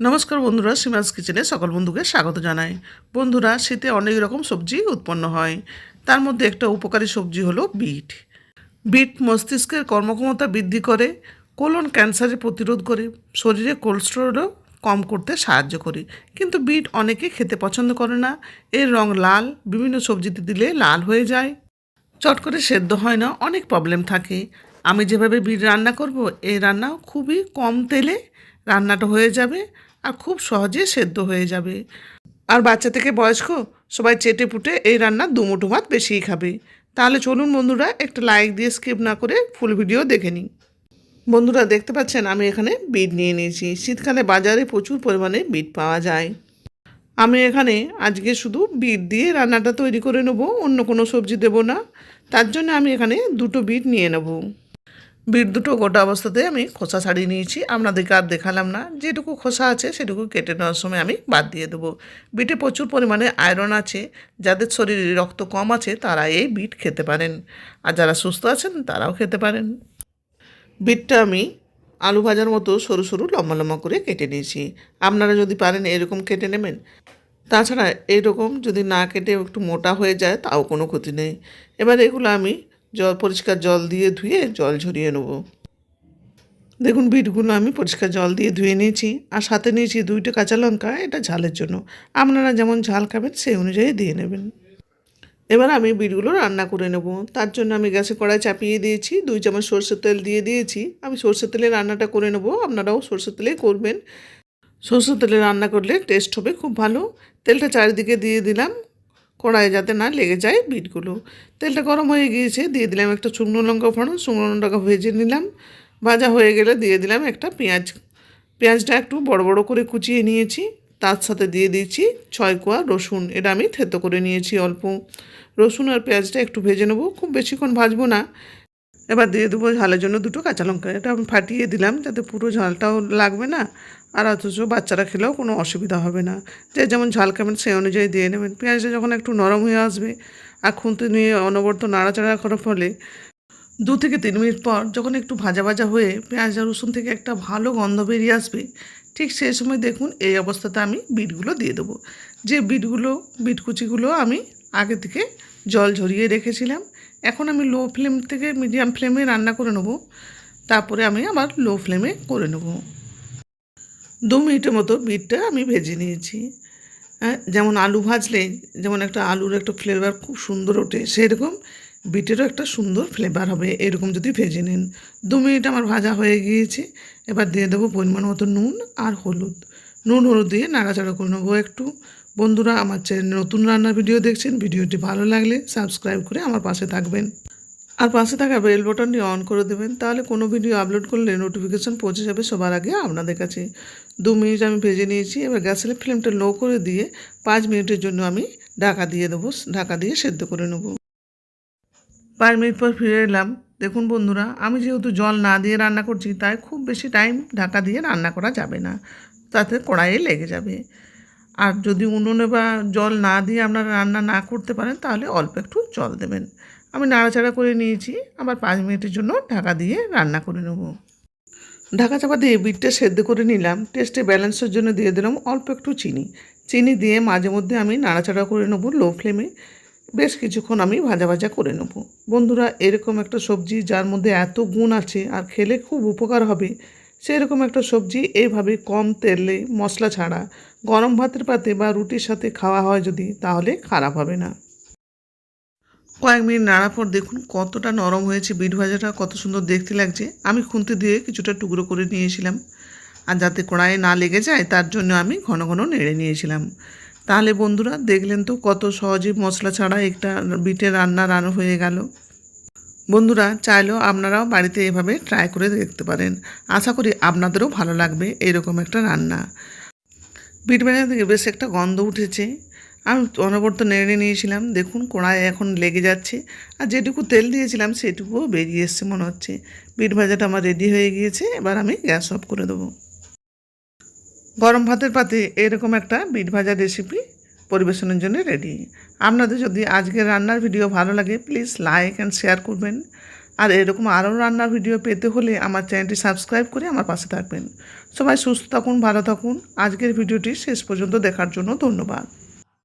নমস্কার বন্ধুরা সীমাজ কিচেনে সকল বন্ধুকে স্বাগত জানাই। বন্ধুরা, শীতে অনেক রকম সবজি উৎপন্ন হয়। তার মধ্যে একটা উপকারী সবজি হলো বিট। বিট মস্তিষ্কের কর্মক্ষমতা বৃদ্ধি করে, কোলন ক্যান্সারের প্রতিরোধ করে, শরীরে কোলেস্টেরলও কম করতে সাহায্য করে। কিন্তু বিট অনেকে খেতে পছন্দ করে না। এর রং লাল, বিভিন্ন সবজিতে দিলে লাল হয়ে যায়। চট করে সেদ্ধ হয় না, অনেক প্রবলেম থাকে। আমি যেভাবে বিট রান্না করব এই রান্না খুবই কম তেলে রান্নাটা হয়ে যাবে। আর খুব সহজে সেদ্ধ হয়ে যাবে। আর বাচ্চা থেকে বয়স্ক সবাই চেটে পুটে এই রান্না দুমুঠো ভাত বেশিই খাবে। তাহলে চলুন বন্ধুরা, একটা লাইক দিয়ে স্কিপ না করে ফুল ভিডিও দেখে নিই। বন্ধুরা, দেখতে পাচ্ছেন আমি এখানে বিট নিয়ে নিয়েছি। শীতকালে বাজারে প্রচুর পরিমাণে বিট পাওয়া যায়। আমি এখানে আজকে শুধু বিট দিয়ে রান্নাটা তৈরি করে নেব, অন্য কোনো সবজি দেব না। তার জন্য আমি এখানে দুটো বিট নিয়ে নেব। বিট দুটো গোটা অবস্থাতে আমি খোসা ছাড়িয়ে নিয়েছি। আপনাদেরকে আর দেখালাম না। যেটুকু খোসা আছে, সেটুকু কেটে নেওয়ার সময় আমি বাদ দিয়ে দেবো। বিটে প্রচুর পরিমাণে আয়রন আছে। যাদের শরীরে রক্ত কম আছে, তারা এই বিট খেতে পারেন। আর যারা সুস্থ আছেন, তারাও খেতে পারেন। বিটটা আমি আলু ভাজার মতো সরু সরু, লম্বা লম্বা করে কেটে নিয়েছি। আপনারা যদি পারেন এরকম কেটে নেবেন। তাছাড়া এরকম যদি না কেটে একটু মোটা হয়ে যায়, তাও কোনো ক্ষতি নেই। এবার এগুলো আমি জল, পরিষ্কার জল দিয়ে ধুয়ে জল ঝরিয়ে নেব। দেখুন বিটগুলো আমি পরিষ্কার জল দিয়ে ধুয়ে নিয়েছি আর সাথে নিয়েছি দুইটা কাঁচা লঙ্কা, এটা ঝালের জন্য। আপনারা যেমন ঝাল খাবেন সেই অনুযায়ী দিয়ে নেবেন। এবার আমি বিটগুলো রান্না করে নেব। তার জন্য আমি গ্যাসে কড়াই চাপিয়ে দিয়েছি, দুই চামচ সর্ষের তেল দিয়ে দিয়েছি। আমি সর্ষের তেলে রান্নাটা করে নেব, আপনারাও সর্ষের তেলেই করবেন। সর্ষের তেলে রান্না করলে টেস্ট হবে খুব ভালো। তেলটা চারিদিকে দিয়ে দিলাম। কড়াইয়ে যাতে না লেগে যায় বিটগুলো। তেলটা গরম হয়ে গিয়েছে, দিয়ে দিলাম একটা শুকনো লঙ্কা ফোড়ন, শুকনো লঙ্কা ভেজে নিলাম। ভাজা হয়ে গেলে দিয়ে দিলাম একটা পেঁয়াজ। পেঁয়াজটা একটু বড় বড় করে কুচিয়ে নিয়েছি, তার সাথে দিয়ে দিয়েছি ছয় কোয়া রসুন। এটা আমি থেতো করে নিয়েছি অল্প। রসুন আর পেঁয়াজটা একটু ভেজে নেব, খুব বেশিক্ষণ ভাজবো না। এবার দিয়ে দেবো ঝালের জন্য দুটো কাঁচা লঙ্কা। এটা আমি ফাটিয়ে দিলাম যাতে পুরো ঝালটাও লাগবে না। আর অথচ বাচ্চারা খেলেও কোনো অসুবিধা হবে না। যে যেমন ঝাল খাবেন সেই অনুযায়ী দিয়ে নেবেন। পেঁয়াজটা যখন একটু নরম হয়ে আসবে আর খুঁতে নিয়ে অনবরত নাড়াচাড়া করার ফলে দু থেকে তিন মিনিট পর যখন একটু ভাজা ভাজা হয়ে পেঁয়াজ আর রসুন থেকে একটা ভালো গন্ধ বেরিয়ে আসবে, ঠিক সেই সময় দেখুন এই অবস্থাতে আমি বিটগুলো দিয়ে দেবো। যে বিটগুলো, বিটকুচিগুলো আমি আগে থেকে জল ঝরিয়ে রেখেছিলাম এখন আমি লো ফ্লেম থেকে মিডিয়াম ফ্লেমে রান্না করে নেব। তারপরে আমি আবার লো ফ্লেমে করে নেব। দু মিনিটের মতো বিটটা আমি ভেজে নিয়েছি। হ্যাঁ যেমন আলু ভাজলে, যেমন একটা আলুর একটা ফ্লেভার খুব সুন্দর ওঠে, সেরকম বিটেরও একটা সুন্দর ফ্লেভার হবে, এরকম যদি ভেজে নেন। দু মিনিট আমার ভাজা হয়ে গিয়েছে। এবার দিয়ে দেবো পরিমাণ মতো নুন আর হলুদ। নুন, হলুদ দিয়ে নাড়াচাড়া করে নেব একটু। বন্ধুরা, আমার চ্যানেলে নতুন রান্নার ভিডিও দেখছেন, ভিডিওটি ভালো লাগলে সাবস্ক্রাইব করে আমার পাশে থাকবেন। আর পাশে থাকা বেল বাটনটি অন করে দেবেন, তাহলে কোনো ভিডিও আপলোড করলে নোটিফিকেশন পৌঁছে যাবে সবার আগে আপনাদের কাছে। দু মিনিট আমি ভেজে নিয়েছি, এবার গ্যাসের ফ্লেমটা লো করে দিয়ে পাঁচ মিনিটের জন্য আমি ঢাকা দিয়ে দেবো, ঢাকা দিয়ে সেদ্ধ করে নেব। পাঁচ মিনিট পর ফিরে এলাম। দেখুন বন্ধুরা, আমি যেহেতু জল না দিয়ে রান্না করছি, তাই খুব বেশি টাইম ঢাকা দিয়ে রান্না করা যাবে না, তাতে কড়াইয়ে লেগে যাবে। আর যদি উনুনে বা জল না দিয়ে আপনারা রান্না না করতে পারেন, তাহলে অল্প একটু জল দেবেন। আমি নাড়াচাড়া করে নিয়েছি, আবার পাঁচ মিনিটের জন্য ঢাকা দিয়ে রান্না করে নেব। ঢাকা চাপা দিয়ে বিটটা সেদ্ধ করে নিলাম। টেস্টে ব্যালেন্সের জন্য দিয়ে দিলাম অল্প একটু চিনি। চিনি দিয়ে মাঝে মধ্যে আমি নাড়াচাড়া করে নেব লো ফ্লেমে। বেশ কিছুক্ষণ আমি ভাজা ভাজা করে নেব। বন্ধুরা, এরকম একটা সবজি যার মধ্যে এত গুণ আছে, আর খেলে খুব উপকার হবে। সেরকম একটা সবজি এইভাবে কম তেলে মশলা ছাড়া গরম ভাতের পাতে বা রুটির সাথে খাওয়া হয় যদি, তাহলে খারাপ হবে না। কয়েক মিনিট নাড়ার পর দেখুন কতটা নরম হয়েছে, বিট ভাজাটা কত সুন্দর দেখতে লাগছে। আমি খুন্তি দিয়ে কিছুটা টুকরো করে নিয়েছিলাম। আর যাতে কড়াইয়ে না লেগে যায়, তার জন্য আমি ঘন ঘন নেড়ে নিয়েছিলাম। তাহলে বন্ধুরা, দেখলেন তো কত সহজে মশলা ছাড়া একটা বিটের রান্না রান্না হয়ে গেল। বন্ধুরা, চাইলেও আপনারাও বাড়িতে এভাবে ট্রাই করে দেখতে পারেন। আশা করি আপনাদেরও ভালো লাগবে এরকম একটা রান্না। বিট ভাজা থেকে বেশ একটা গন্ধ উঠেছে। আমি অনবরত নেড়ে নিয়েছিলাম। দেখুন, কড়াই এখন লেগে যাচ্ছে। আর যেটুকু তেল দিয়েছিলাম, সেটুকুও বেরিয়ে এসছে মনে হচ্ছে। বিট ভাজাটা আমার রেডি হয়ে গিয়েছে। এবার আমি গ্যাস অফ করে দেবো। গরম ভাতের পাতে এরকম একটা বিট ভাজা রেসিপি পরিবেশনের জন্য রেডি আপনাদের যদি আজকের রান্নার ভিডিও ভালো লাগে প্লিজ লাইক অ্যান্ড শেয়ার করবেন। আর এরকম আরও রান্নার ভিডিও পেতে হলে আমার চ্যানেলটি সাবস্ক্রাইব করে আমার পাশে থাকবেন। সবাই সুস্থ থাকুন, ভালো থাকুন। আজকের ভিডিওটি শেষ পর্যন্ত দেখার জন্য ধন্যবাদ।